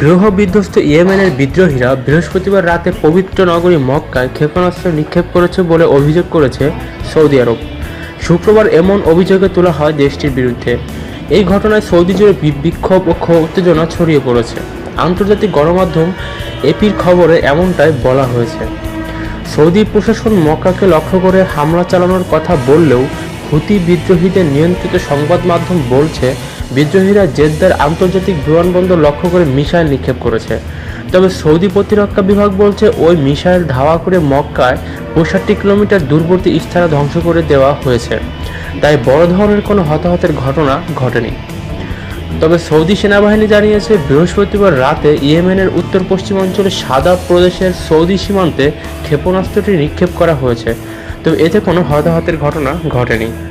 গৃহ বিধ্বস্ত ইয়েমেনের বিদ্রোহীরা বৃহস্পতিবার রাতে পবিত্র নগরী মক্কায় ক্ষেপণাস্ত্র নিক্ষেপ করেছে বলে অভিযোগ করেছে সৌদি আরব। শুক্রবার এমন অভিযোগে তোলা হয় দেশটির বিরুদ্ধে। এই ঘটনায় সৌদি জুড়ে বিক্ষোভ ও উত্তেজনা ছড়িয়ে পড়েছে। আন্তর্জাতিক গণমাধ্যম এপির খবরে এমনটাই বলা হয়েছে। সৌদি প্রশাসন মক্কাকে লক্ষ্য করে হামলা চালানোর কথা বললেও হুতি বিদ্রোহীদের নিয়ন্ত্রিত সংবাদ মাধ্যম বলছে, বিদ্রোহীরা জেদ্দার আন্তর্জাতিক বিমানবন্দর লক্ষ্য করে মিসাইল নিক্ষেপ করেছে। তবে সৌদি প্রতিরক্ষা বিভাগ বলছে, ওই মিসাইল ধাওয়া করে মক্কায় পঁয়ষট্টি কিলোমিটার দূরবর্তী স্থানে ধ্বংস করে দেওয়া হয়েছে। তাই বড় ধরনের কোনো হতাহতের ঘটনা ঘটেনি। তবে সৌদি সেনাবাহিনী জানিয়েছে, বৃহস্পতিবার রাতে ইয়েমেনের উত্তর পশ্চিমাঞ্চলে সাদা প্রদেশের সৌদি সীমান্তে ক্ষেপণাস্ত্রটি নিক্ষেপ করা হয়েছে। তবে এতে কোনো হতাহতের ঘটনা ঘটেনি।